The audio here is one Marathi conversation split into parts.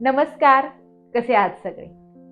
नमस्कार कसे आहात सगळे?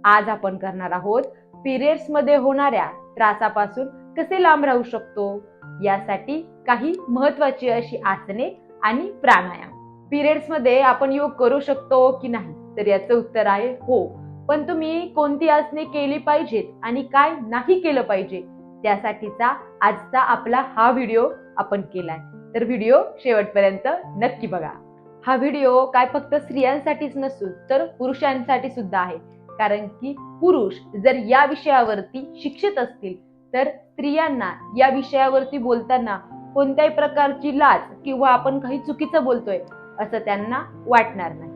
आज आपण करणार आहोत पिरियड्समध्ये होणाऱ्या त्रासापासून कसे लांब राहू शकतो? यासाठी काही महत्वाची अशी आसने आणि प्राणायाम. पिरियड्समध्ये आपण योग करू शकतो की नाही तर याचं उत्तर आहे हो. पण तुम्ही कोणती आसने केली पाहिजेत आणि काय नाही केलं पाहिजे त्यासाठीचा आजचा आपला हा व्हिडिओ आपण केलाय. तर व्हिडिओ शेवटपर्यंत नक्की बघा. हा व्हिडिओ काय फक्त स्त्रियांसाठीच नसून तर पुरुषांसाठी सुद्धा आहे. कारण की पुरुष जर या विषयावरती शिक्षित असतील तर स्त्रियांना या विषयावरती बोलताना कोणत्याही प्रकारची लाज किंवा आपण काही चुकीचं बोलतोय असं त्यांना वाटणार नाही.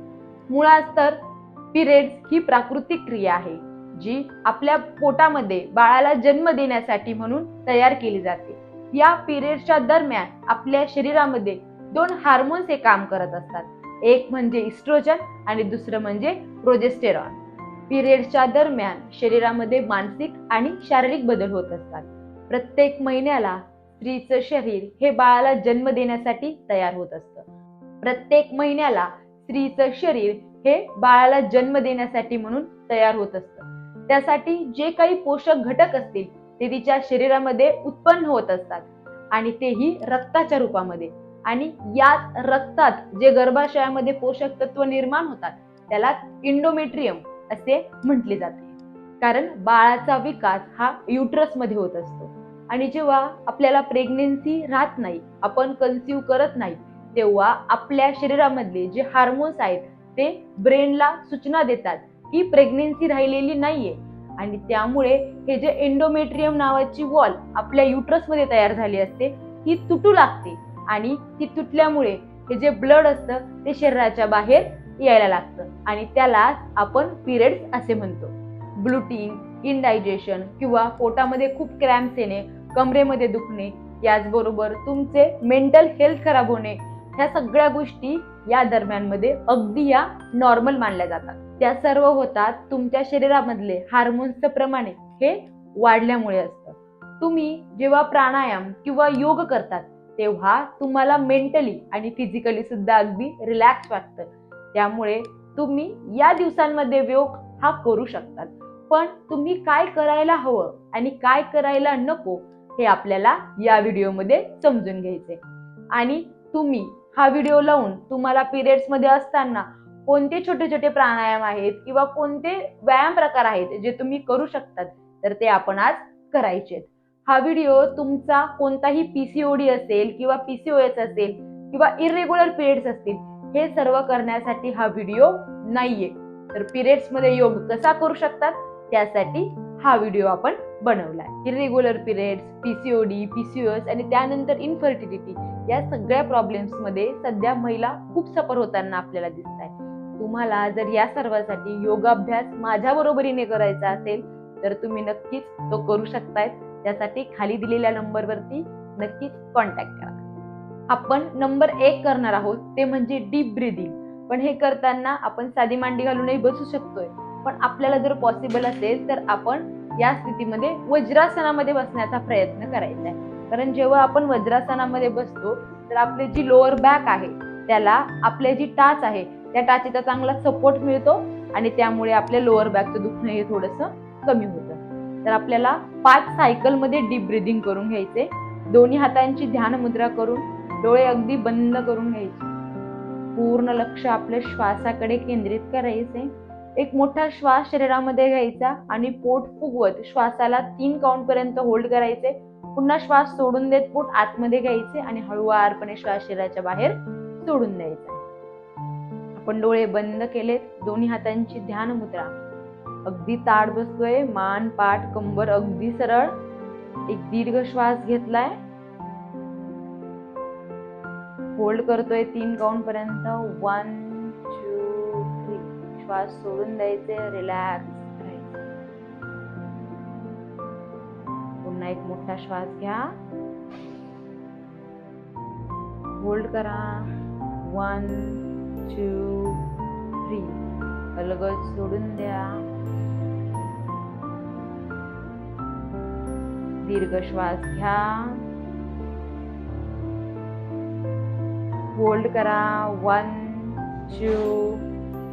मुळात तर पिरियड्स ही प्राकृतिक क्रिया आहे जी आपल्या पोटामध्ये बाळाला जन्म देण्यासाठी म्हणून तयार केली जाते. या पिरियडच्या दरम्यान आपल्या शरीरामध्ये दोन हार्मोन्स हे काम करत असतात. एक म्हणजे इस्ट्रोजन आणि दुसरं म्हणजे प्रोजेस्टेरॉन पिरियडच्या दरम्यान शरीरामध्ये मानसिक आणि शारीरिक बदल होत असतात. प्रत्येक महिन्याला स्त्रीचं शरीर हे बाळाला जन्म देण्यासाठी तयार होत असतं. प्रत्येक महिन्याला स्त्रीचं शरीर हे बाळाला जन्म देण्यासाठी म्हणून तयार होत असतं. त्यासाठी जे काही पोषक घटक असतील ते तिच्या शरीरामध्ये उत्पन्न होत असतात आणि तेही रक्ताच्या रूपामध्ये. आणि याच रक्तात जे गर्भाशयामध्ये पोषक तत्व निर्माण होतात त्याला इंडोमेट्रियम असे म्हटले जाते. कारण बाळाचा विकास हा युट्रसमध्ये होत असतो. आणि जेव्हा आपल्याला प्रेग्नेन्सी राहत नाही आपण कन्सिव्ह करत नाही तेव्हा आपल्या शरीरामधले जे हार्मोन्स आहेत ते ब्रेनला सूचना देतात की प्रेग्नेन्सी राहिलेली नाहीये. आणि त्यामुळे हे जे एंडोमेट्रियम नावाची वॉल आपल्या युट्रसमध्ये तयार झाली असते ही तुटू लागते. आणि ती तुटल्यामुळे हे जे ब्लड असतं ते शरीराच्या बाहेर यायला लागतं. आणि त्याला आपण पिरियड्स असे म्हणतो. ब्लुटिंग इनडायजेशन किंवा पोटामध्ये खूप क्रॅम्प्स येणे कमरेमध्ये दुखणे याचबरोबर तुमचे मेंटल हेल्थ खराब होणे ह्या सगळ्या गोष्टी या दरम्यानमध्ये अगदी या नॉर्मल मानल्या जातात. त्या सर्व होतात तुमच्या शरीरामधले हार्मोन्सचं प्रमाणे. हे वाढल्यामुळे असतं. तुम्ही जेव्हा प्राणायाम किंवा योग करतात तेव्हा तुम्हाला मेंटली आणि फिजिकली सुद्धा अगदी रिलॅक्स वाटतं. त्यामुळे तुम्ही या दिवसांमध्ये योग हा करू शकतात. पण तुम्ही काय करायला हवं आणि काय करायला नको हे आपल्याला या व्हिडिओमध्ये समजून घ्यायचे आणि तुम्ही हा व्हिडिओ लावून तुम्हाला पिरियड्समध्ये असताना कोणते छोटे छोटे प्राणायाम आहेत किंवा कोणते व्यायाम प्रकार आहेत जे तुम्ही करू शकतात तर ते आपण आज करायचे हा व्हिडिओ तुमचा कोणताही पीसीओडी असेल किंवा पीसीओएस असेल किंवा इरेग्युलर पिरियड्स असतील हे सर्व करण्यासाठी हा व्हिडिओ नाहीये. तर पिरियड्समध्ये योग कसा करू शकतात? त्यासाठी हा व्हिडिओ आपण बनवलाय. इरेग्युलर पिरियड्स पीसीओडी पीसीओएस आणि त्यानंतर इन्फर्टिलिटी या सगळ्या प्रॉब्लेम्समध्ये सध्या महिला खूप सफर होताना आपल्याला दिसत आहे तुम्हाला जर या सर्वासाठी योगाभ्यास माझ्या बरोबरीने करायचा असेल तर तुम्ही नक्कीच तो करू शकतायत. त्यासाठी खाली दिलेल्या नंबरवरती नक्कीच कॉन्टॅक्ट करा. आपण नंबर एक करणार आहोत ते म्हणजे डीप ब्रिदिंग पण हे करताना आपण साधी मांडी घालूनही बसू शकतोय. पण आपल्याला जर पॉसिबल असेल तर आपण या स्थितीमध्ये वज्रासनामध्ये बसण्याचा प्रयत्न करायचा आहे. कारण जेव्हा आपण वज्रासनामध्ये बसतो तर आपली जी लोअर बॅक आहे त्याला आपली जी टाच आहे त्या टाचेचा चांगला सपोर्ट मिळतो आणि त्यामुळे आपल्या लोअर बॅकचं दुखणं हे थोडंसं कमी होतं. तर आपल्याला पाच सायकलमध्ये डीप ब्रिदिंग करून घ्यायचे. दोन्ही हातांची ध्यान मुद्रा करून डोळे अगदी बंद करून घ्यायचे. पूर्ण लक्ष आपल्या श्वासाकडे केंद्रित करायचे. एक मोठा श्वास शरीरामध्ये घ्यायचा आणि पोट फुगवत श्वासाला तीन काउंट पर्यंत होल्ड करायचे. पुन्हा श्वास सोडून देत पोट आतमध्ये घ्यायचे आणि हळूवारपणे श्वास शरीराच्या बाहेर सोडून द्यायचा. आपण डोळे बंद केलेत दोन्ही हातांची ध्यान मुद्रा. अगदी ताड बसतोय मान पाठ कंबर अगदी सरळ. एक दीर्घ श्वास घेतलाय. होल्ड करतोय तीन काउंट पर्यंत. वन टू थ्री श्वास सोडून द्यायचे. रिलॅक्स पुन्हा एक मोठा श्वास घ्या. होल्ड करा. वन टू थ्री अलगद सोडून द्या. दीर्घ श्वास घ्या. होल्ड करा. वन टू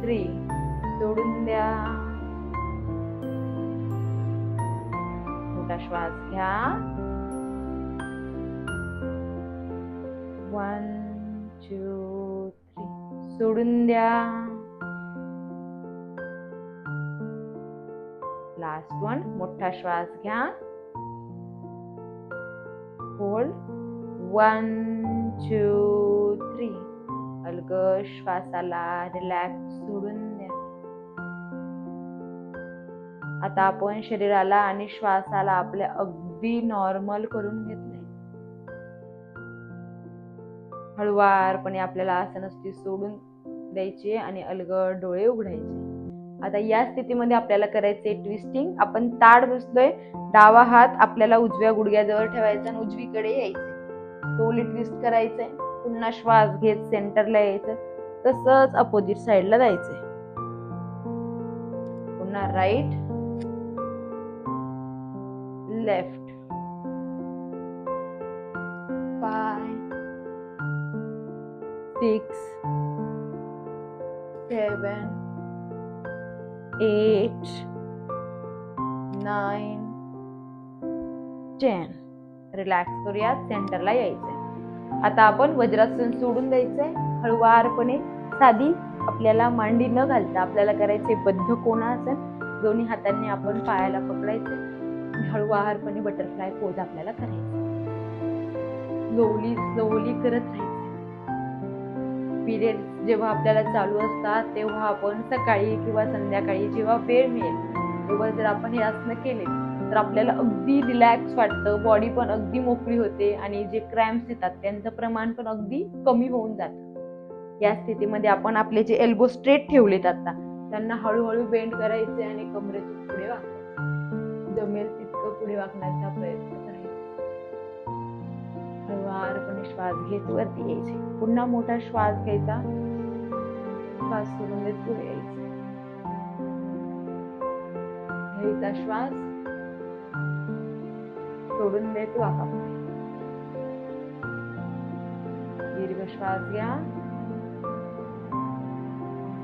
थ्री सोडून द्या. मोठा श्वास घ्या. वन टू थ्री सोडून द्या. लास्ट वन मोठा श्वास घ्या होल्ड वन टू थ्री अलग श्वासाला रिलॅक्स सोडून द्या आता आपण शरीराला आणि श्वासाला आपल्या अगदी नॉर्मल करून घेतले हळुवारपणे आपल्याला आसनस्थिती सोडून द्यायची आणि अलगद डोळे उघडायचे. आता या स्थितीमध्ये आपल्याला करायचे ट्विस्टिंग आपण ताड बसलोय डावा हात आपल्याला उजव्या गुडघ्याजवळ ठेवायचा आणि उजवीकडे यायचं स्लोली ट्विस्ट करायचंय पुन्हा श्वास घेत सेंटरला यायचं. तसंच अपोजिट साईडला जायचंय. पुन्हा right left five six seven eight, nine ten relax करूया सेंटरला यायचंय. आता आपण वज्रासन सोडून द्यायचंय. हळुवारपणे साधी आपल्याला मांडी न घालता आपल्याला करायचे बद्ध कोणासन दोन्ही हातांनी आपण पायाला पकडायचे हळुवारपणे बटरफ्लाय पोज आपल्याला करायचं स्लोली स्लोली करत राहायचं पिरियड जेव्हा आपल्याला चालू असतात तेव्हा आपण सकाळी किंवा संध्याकाळी जेव्हा वेळ मिळेल तेव्हा जर आपण हे आसनं केले तर आपल्याला अगदी रिलॅक्स वाटतं बॉडी पण अगदी मोकळी होते आणि जे क्रॅम्प्स येतात त्यांचं प्रमाण पण अगदी कमी होऊन जातं. या स्थितीमध्ये आपण आपले जे एल्बो स्ट्रेट ठेवलेत आता त्यांना हळूहळू बेंड करायचे आणि कमरेतून पुढे वाकायचे. जमेल तितकं पुढे वाकण्याचा प्रयत्न हळुवारपणे श्वास घेत वरती यायचे. पुन्हा मोठा श्वास घ्यायचा. श्वास सोडून देत पुढे यायचे. घ्यायचा श्वास. सोडून देत वाका दीर्घ श्वास घ्या.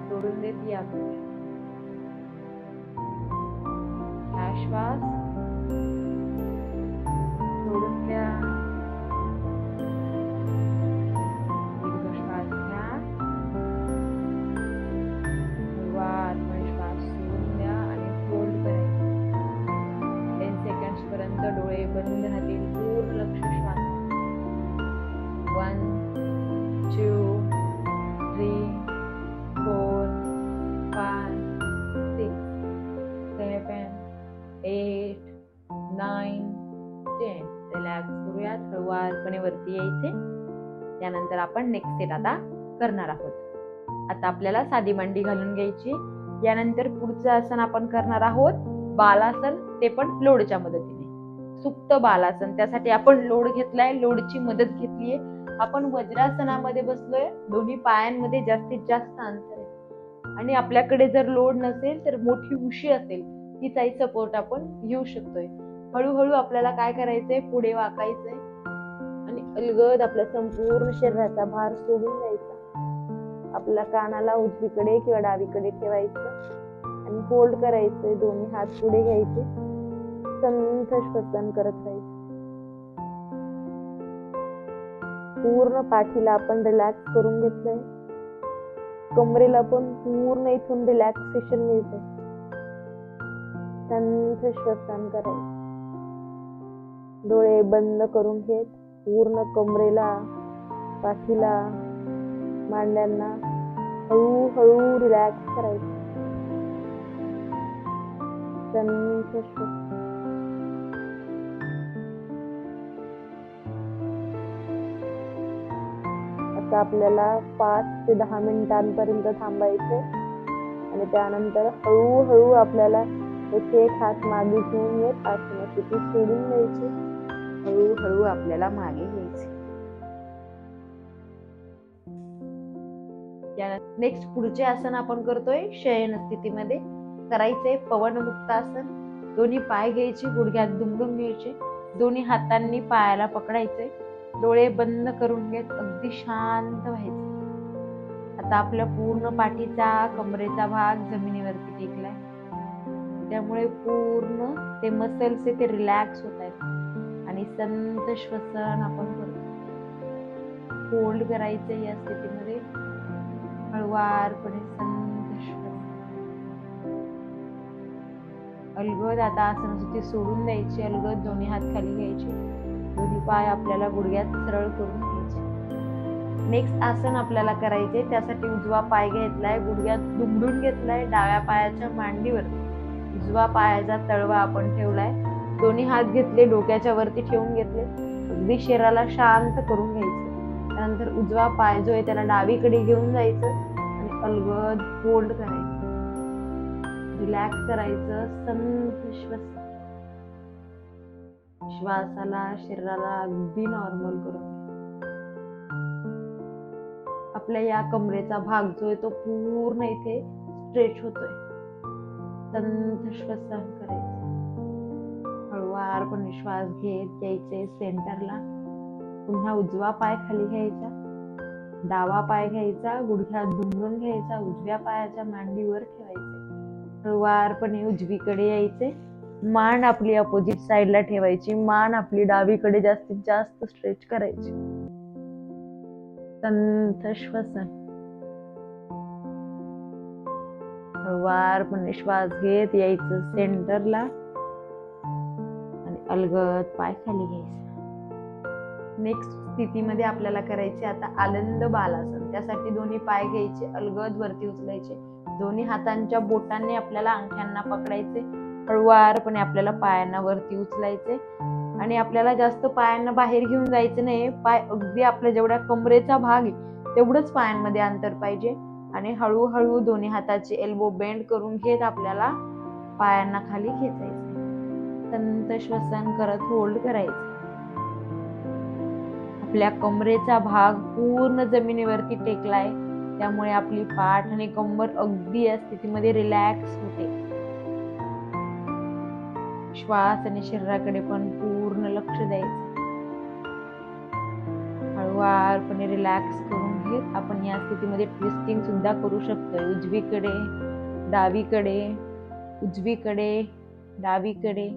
सोडून देत या पुढे. श्वास. सोडून द्या. म्हणजे डोळे बंद पूर्ण लक्ष श्वास one two three four five six seven eight nine ten relax करूयात. हळूवारपणे वरती यायचे. त्यानंतर आपण नेक्स्ट सेट आता करणार आहोत. आता आपल्याला साधी मांडी घालून घ्यायची. यानंतर पुढचं आसन आपण करणार आहोत. बालासन ते पण लोडच्या मदतीने सुप्त बालासन. त्यासाठी आपण लोड घेतलाय लोडची मदत घेतलीये आपण वज्रासनामध्ये बसलोय दोन्ही पायांमध्ये जास्तीत जास्त अंतर आहे. आणि आपल्याकडे जर लोड नसेल तर मोठी उशी असेल तिचाही सपोर्ट आपण घेऊ शकतोय. हळूहळू आपल्याला काय करायचंय? पुढे वाकायचंय. आणि अलगद आपल्या संपूर्ण शरीराचा भार सोडून द्यायचा. आपल्या कानाला उजवीकडे किंवा डावीकडे ठेवायचं. आणि होल्ड करायचंय दोन्ही हात पुढे घ्यायचे. संथ श्वसन करत राहायचं पूर्ण पाठीला आपण रिलॅक्स करून घेतलंय. कमरेला पण पूर्ण इथून रिलॅक्सेशन मिळते संथ श्वसन करायचं. डोळे बंद करून घेत पूर्ण कमरेला पाठीला मांड्यांना हळूहळू रिलॅक्स करायचं. संथ श्वसन आता आपल्याला पाच ते दहा मिनिटांपर्यंत थांबायचे आणि त्यानंतर हळूहळू आपल्याला एक एक हात मागे घेऊन येत आसनास्थिती सोडून द्यायची. हळूहळू आपल्याला मागे घ्यायचे नेक्स्ट पुढचे आसन आपण करतोय शयन स्थितीमध्ये करायचे पवनमुक्त आसन. दोन्ही पाय घ्यायचे गुडघ्यात दुमडून घ्यायचे. दोन्ही हातांनी पायाला पकडायचे डोळे बंद करून घेत अगदी शांत व्हायचे. आता आपल्या पूर्ण पाठीचा कमरेचा भाग जमिनीवरती टेकलाय. त्यामुळे पूर्ण ते मसल्स ते रिलॅक्स होत आहेत. आणि संत श्वसन आपण करतो. होल्ड करायचं या स्थितीमध्ये. हळवारपणे संत श्वसन. अलगद आता आसनसुती सोडून द्यायची अलगद दोन्ही हात खाली घ्यायचे. दोन्ही पाय आपल्याला गुडघ्यात सरळ करून घ्यायचे. नेक्स्ट आसन आपल्याला करायचे त्यासाठी उजवा पाय घेतलाय गुडघ्यात दुमडून घेतलाय डाव्या पायाच्या मांडीवर उजवा पायाचा तळवा आपण ठेवलाय. दोन्ही हात घेतले डोक्याच्या वरती ठेवून घेतले. अगदी शरीराला शांत करून घ्यायचं. त्यानंतर उजवा पाय जो आहे त्याला डावीकडे घेऊन जायचं आणि अलगद होल्ड करायचं. रिलॅक्स करायचं संत श्वास श्वासाला शरीराला अगदी नॉर्मल करून आपल्या या कमरेचा भाग जो आहे तो पूर्ण इथे स्ट्रेच होतोय. संत श्वसन करायचं. हळुवारपणे श्वास घेत यायचे सेंटरला पुन्हा उजवा पाय खाली घ्यायचा. डावा पाय घ्यायचा गुडघ्यात धुंदून घ्यायचा उजव्या पायाच्या मांडीवर ठेवायचे. हळुवारपणे उजवीकडे यायचे. मान आपली अपोजिट साईडला ठेवायची. मान आपली डावीकडे जास्तीत जास्त स्ट्रेच करायची. संथ श्वसन. हळुवारपणे श्वास घेत यायचं सेंटरला आणि अलगद पाय खाली घ्यायचा. नेक्स्ट स्थितीमध्ये आपल्याला करायचे आता आनंद बालासन. त्यासाठी दोन्ही पाय घ्यायचे अलगद वरती उचलायचे. दोन्ही हातांच्या बोटांनी आपल्याला अंगठ्यांना पकडायचे. हळुवारपणे आपल्याला पायांना वरती उचलायचे. आणि आपल्याला जास्त पायांना बाहेर घेऊन जायचं नाही. पाय अगदी आपल्या जेवढ्या कमरेचा भाग आहे तेवढंच पायांमध्ये अंतर पाहिजे. आणि हळूहळू दोन्ही हाताचे एल्बो बेंड करून घेत आपल्याला पायांना खाली खेचायचे. संत श्वसन करत होल्ड करायचं. आपल्या कमरेचा भाग पूर्ण जमिनीवरती टेकलाय. त्यामुळे आपली पाठ आणि कंबर अगदी या स्थितीमध्ये रिलॅक्स होते. श्वास आणि शरीराकडे पण पूर्ण लक्ष द्यायचं. हळूवारपणे रिलॅक्स करून घेत आपण या स्थितीमध्ये ट्विस्टिंग सुद्धा करू शकतो उजवीकडे डावीकडे उजवीकडे डावीकडे.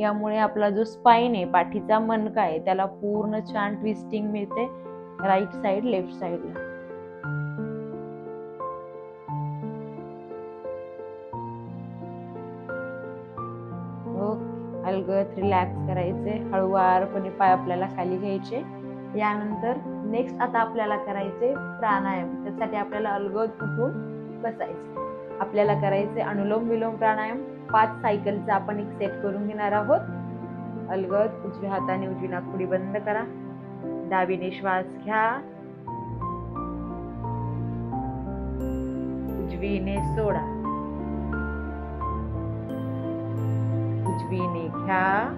यामुळे आपला जो स्पाईन आहे पाठीचा मनका आहे त्याला पूर्ण छान ट्विस्टिंग मिळते. राईट साइड लेफ्ट साईडला अलगद रिलॅक्स करायचे हळुवारपणे पाय आपल्याला खाली घ्यायचे. यानंतर नेक्स्ट आता आपल्याला करायचे प्राणायाम. त्यासाठी आपल्याला अलगद उठून बसायचे. आपल्याला करायचे अनुलोम विलोम प्राणायाम. पाच सायकलचा आपण एक सेट करून घेणार आहोत. अलगद उजव्या हाताने उजवी नाकपुडी बंद करा. डावीने श्वास घ्या. उजवीने सोडा. उजवीने घ्या.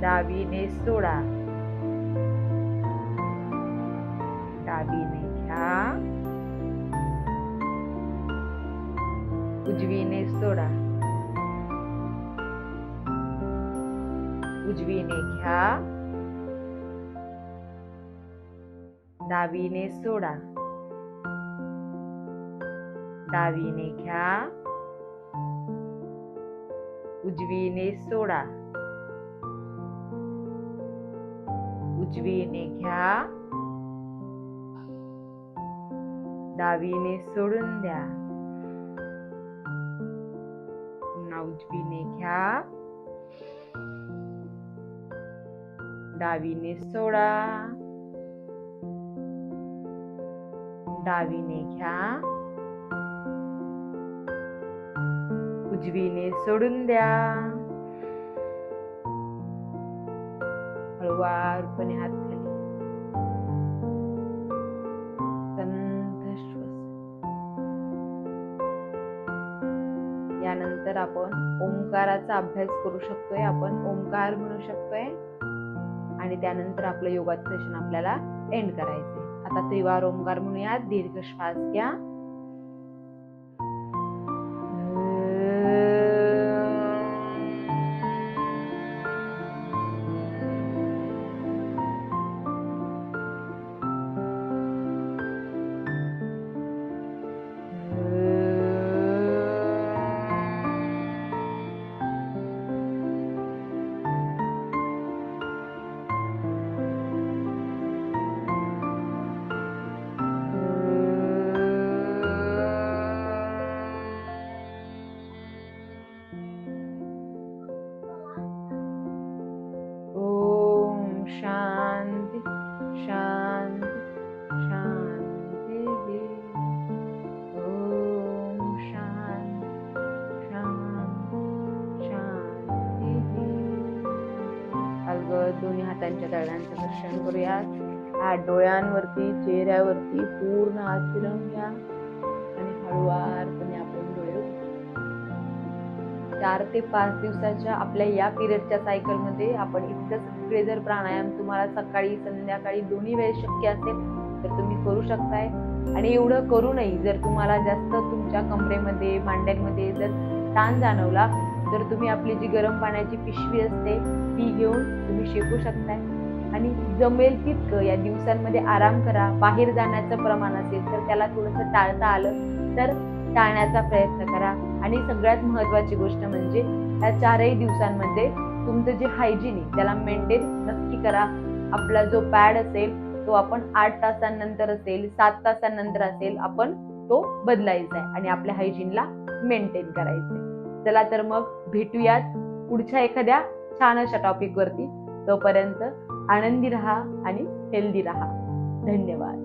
डावीने सोडा. डावीने घ्या. उजवीने सोडा. उजवीने घ्या. डावीने सोडा. डावीने घ्या. उजवीने सोडा. उजवीने घ्या. डावीने सोडून द्या. पुन्हा उजवीने घ्या. डावीने सोडा. डावीने घ्या. उजवीने सोडून द्या. हळुवारपणे हात खाली. संत श्वास यानंतर आपण ओंकाराचा अभ्यास करू शकतोय. आपण ओंकार म्हणू शकतोय. आणि त्यानंतर आपलं योगाचं सेशन आपल्याला एंड करायचंय. आता त्रिवार ओंकार म्हणूया दीर्घ श्वास घ्या. हातांच्या दर्शन करूया. हात डोळ्यांवरती चेहऱ्यावरती पूर्ण हात फिरवून घ्या. आणि हळुवारपणे आपण डोळे चार ते पाच दिवसाच्या आपल्या या पिरियडच्या सायकलमध्ये आपण इतकं सगळे जर प्राणायाम तुम्हाला सकाळी संध्याकाळी दोन्ही वेळेस शक्य असेल तर तुम्ही करू शकताय. आणि एवढं करूनही जर तुम्हाला जास्त तुमच्या कमरेमध्ये मांड्यांमध्ये जर ताण जाणवला तर तुम्ही आपली जी गरम पाण्याची पिशवी असते ती घेऊन तुम्ही शेकू शकताय. आणि जमेल तितकं या दिवसांमध्ये आराम करा. बाहेर जाण्याचं प्रमाण असेल तर त्याला थोडंसं टाळता आलं तर टाळण्याचा प्रयत्न करा. आणि सगळ्यात महत्वाची गोष्ट म्हणजे या चारही दिवसांमध्ये तुमचं जे हायजीन आहे त्याला मेंटेन नक्की करा. आपला जो पॅड असेल तो आपण आठ तासांनंतर असेल सात तासांनंतर असेल आपण तो बदलायचा आहे आणि आपल्या हायजीनला मेंटेन करायचंय चला तर मग भेटूयात पुढच्या एखाद्या छान अशा टॉपिकवरती तोपर्यंत आनंदी राहा आणि हेल्दी राहा. धन्यवाद.